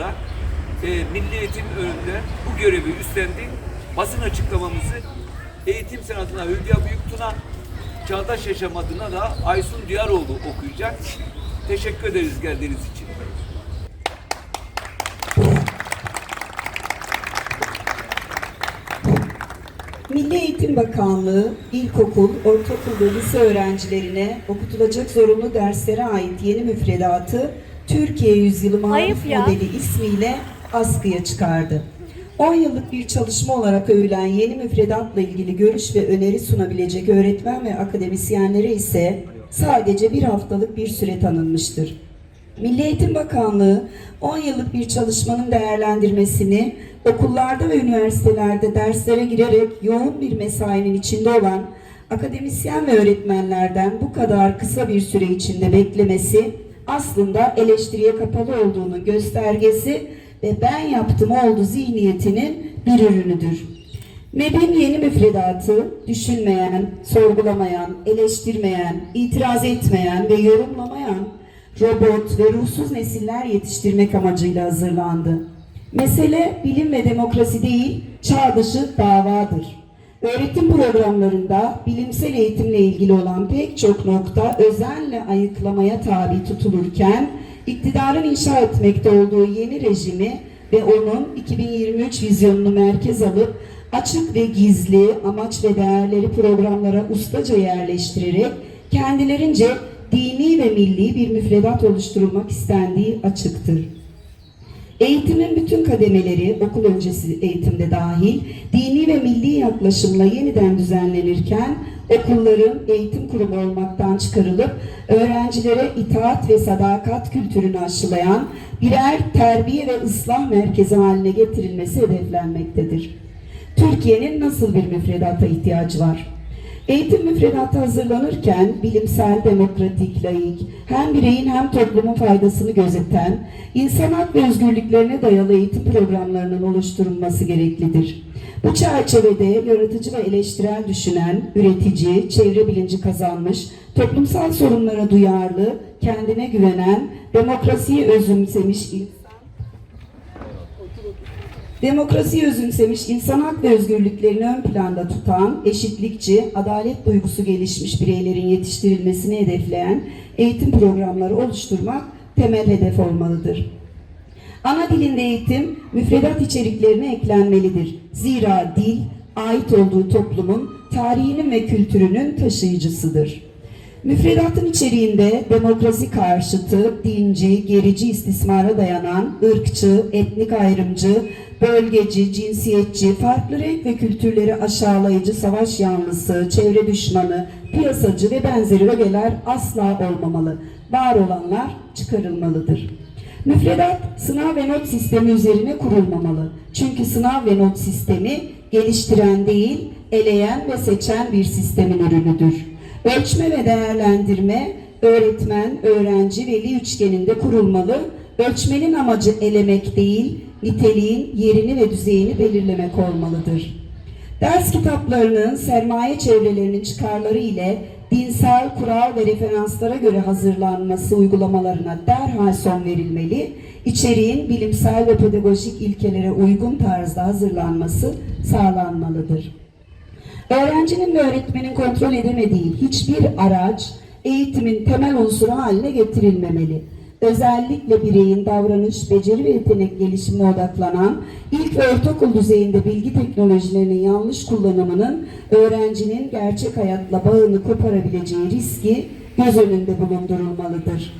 olarak e, Milli Eğitim önünde bu görevi üstlendik. Basın açıklamamızı Eğitim Sen adına Hülya Büyüktuna, Çağdaş Yaşam adına da Aysun Diyaroğlu okuyacak. Teşekkür ederiz geldiğiniz için. Milli Eğitim Bakanlığı, ilkokul, ortaokul ve lise öğrencilerine okutulacak zorunlu derslere ait yeni müfredatı Türkiye Yüzyılı Marif. Modeli ismiyle askıya çıkardı. 10 yıllık bir çalışma olarak övülen yeni müfredatla ilgili görüş ve öneri sunabilecek öğretmen ve akademisyenlere ise sadece bir haftalık bir süre tanınmıştır. Milli Eğitim Bakanlığı 10 yıllık bir çalışmanın değerlendirmesini okullarda ve üniversitelerde derslere girerek yoğun bir mesainin içinde olan akademisyen ve öğretmenlerden bu kadar kısa bir süre içinde beklemesi aslında eleştiriye kapalı olduğunun göstergesi ve ben yaptım oldu zihniyetinin bir ürünüdür. MEB'in yeni müfredatı düşünmeyen, sorgulamayan, eleştirmeyen, itiraz etmeyen ve yorumlamayan robot ve ruhsuz nesiller yetiştirmek amacıyla hazırlandı. Mesele bilim ve demokrasi değil, çağ dışı davadır. Öğretim programlarında bilimsel eğitimle ilgili olan pek çok nokta özenle ayıklamaya tabi tutulurken, iktidarın inşa etmekte olduğu yeni rejimi ve onun 2023 vizyonunu merkez alıp açık ve gizli amaç ve değerleri programlara ustaca yerleştirerek kendilerince dini ve milli bir müfredat oluşturulmak istendiği açıktır. Eğitimin bütün kademeleri okul öncesi eğitimde dahil dini ve milli yaklaşımla yeniden düzenlenirken okulların eğitim kurumu olmaktan çıkarılıp öğrencilere itaat ve sadakat kültürünü aşılayan birer terbiye ve ıslah merkezi haline getirilmesi hedeflenmektedir. Türkiye'nin nasıl bir müfredata ihtiyacı var? Eğitim müfredatı hazırlanırken bilimsel, demokratik, laik, hem bireyin hem toplumun faydasını gözeten, insan hak ve özgürlüklerine dayalı eğitim programlarının oluşturulması gereklidir. Bu çerçevede yaratıcı ve eleştirel düşünen, üretici, çevre bilinci kazanmış, toplumsal sorunlara duyarlı, kendine güvenen, demokrasiyi özümsemiş Demokrasiyi özümsemiş, insan hak ve özgürlüklerini ön planda tutan, eşitlikçi, adalet duygusu gelişmiş bireylerin yetiştirilmesini hedefleyen eğitim programları oluşturmak temel hedef olmalıdır. Ana dilinde eğitim müfredat içeriklerine eklenmelidir. Zira dil, ait olduğu toplumun tarihinin ve kültürünün taşıyıcısıdır. Müfredatın içeriğinde demokrasi karşıtı, dinci, gerici istismara dayanan, ırkçı, etnik ayrımcı, bölgeci, cinsiyetçi, farklı renk ve kültürleri aşağılayıcı savaş yanlısı, çevre düşmanı, piyasacı ve benzeri ögeler asla olmamalı. Var olanlar çıkarılmalıdır. Müfredat sınav ve not sistemi üzerine kurulmamalı. Çünkü sınav ve not sistemi geliştiren değil, eleyen ve seçen bir sistemin ürünüdür. Ölçme ve değerlendirme öğretmen, öğrenci, veli üçgeninde kurulmalı. Ölçmenin amacı elemek değil, niteliğin yerini ve düzeyini belirlemek olmalıdır. Ders kitaplarının sermaye çevrelerinin çıkarları ile dinsel kural ve referanslara göre hazırlanması uygulamalarına derhal son verilmeli, içeriğin bilimsel ve pedagojik ilkelere uygun tarzda hazırlanması sağlanmalıdır. Öğrencinin ve öğretmenin kontrol edemediği hiçbir araç eğitimin temel unsuru haline getirilmemeli. Özellikle bireyin davranış, beceri ve yetenek gelişimine odaklanan ilk ve ortaokul düzeyinde bilgi teknolojilerinin yanlış kullanımının öğrencinin gerçek hayatla bağını koparabileceği riski göz önünde bulundurulmalıdır.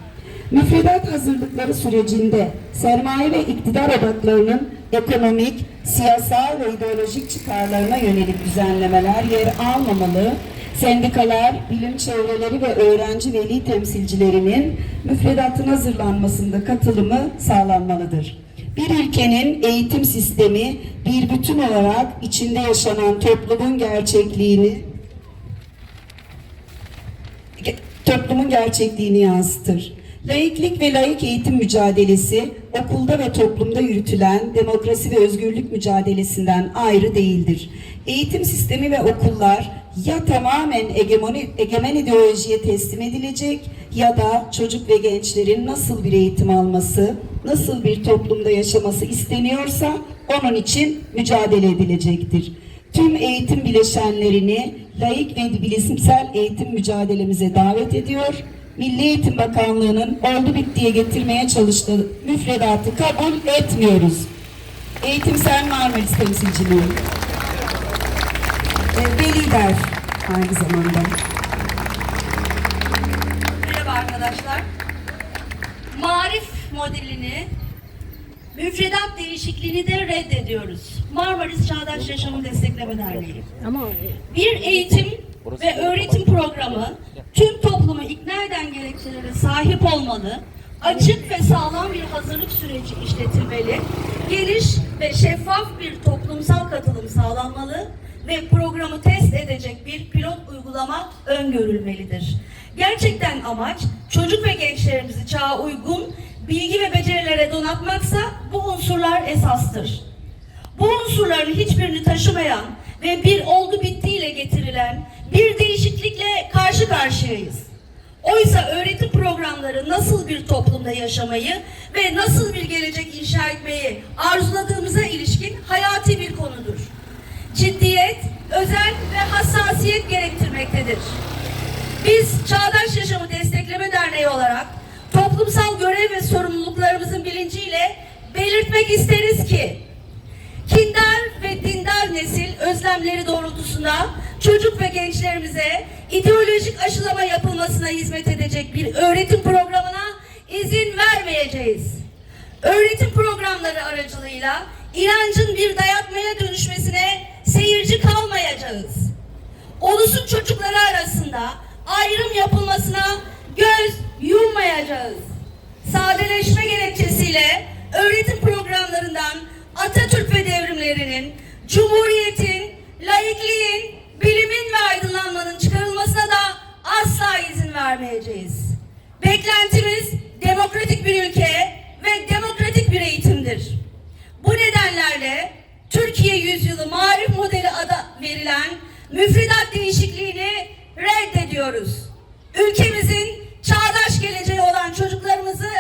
Müfredat hazırlıkları sürecinde sermaye ve iktidar odaklarının ekonomik, siyasal ve ideolojik çıkarlarına yönelik düzenlemeler yer almamalı, sendikalar, bilim çevreleri ve öğrenci veli temsilcilerinin müfredatın hazırlanmasında katılımı sağlanmalıdır. Bir ülkenin eğitim sistemi bir bütün olarak içinde yaşanan toplumun gerçekliğini ge- toplumun gerçekliğini yansıtır. Laiklik ve laik eğitim mücadelesi okulda ve toplumda yürütülen demokrasi ve özgürlük mücadelesinden ayrı değildir. Eğitim sistemi ve okullar ya tamamen egemoni, egemen ideolojiye teslim edilecek ya da çocuk ve gençlerin nasıl bir eğitim alması, nasıl bir toplumda yaşaması isteniyorsa onun için mücadele edilecektir. Tüm eğitim bileşenlerini layık ve bilimsel eğitim mücadelemize davet ediyor. Milli Eğitim Bakanlığı'nın oldu bittiye getirmeye çalıştığı müfredatı kabul etmiyoruz. Eğitimsel Marmaris temsilciliği ve lider aynı zamanda. Merhaba arkadaşlar. Marif modelini, müfredat değişikliğini de reddediyoruz. Marmaris Çağdaş Yaşamı Destekleme Derneği. Bir eğitim ve öğretim programı tüm toplumu ikna eden gerekçelere sahip olmalı, açık ve sağlam bir hazırlık süreci işletilmeli, geniş ve şeffaf bir toplumsal katılım sağlanmalı ve programı test edecek bir pilot uygulama öngörülmelidir. Gerçekten amaç çocuk ve gençlerimizi çağa uygun bilgi ve becerilere donatmaksa bu unsurlar esastır. Bu unsurların hiçbirini taşımayan ve bir oldu bittiyle getirilen bir değişiklikle karşı karşıyayız. Oysa öğretim programları nasıl bir toplumda yaşamayı ve nasıl bir gelecek inşa etmeyi arzuladığımıza ilişkin hayati bir konudur. Ciddiyet, özen ve hassasiyet gerektirmektedir. Biz Çağdaş Yaşamı Destekleme Derneği olarak toplumsal görev ve sorumluluklarımızın bilinciyle belirtmek isteriz ki kindar ve dindar nesil özlemleri doğrultusunda çocuk ve gençlerimize ideolojik aşılama yapılmasına hizmet edecek bir öğretim programına izin vermeyeceğiz. Öğretim programları aracılığıyla inancın bir dayatmaya dönüşmesine seyirci kalmayacağız. Ulusun çocukları arasında ayrım yapılmasına göz yummayacağız. Sadeleşme gerekçesiyle öğretim programlarından Atatürk ve vermeyeceğiz. Beklentimiz demokratik bir ülke ve demokratik bir eğitimdir. Bu nedenlerle Türkiye Yüzyılı Marif Modeli adı verilen müfredat değişikliğini reddediyoruz. Ülkemizin çağdaş geleceği olan çocuklarımızı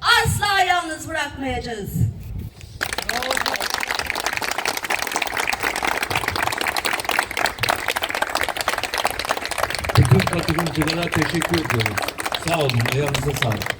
asla yalnız bırakmayacağız. Bütün katılımcılara teşekkür ediyoruz. Sağ olun, ayağınıza sağlık.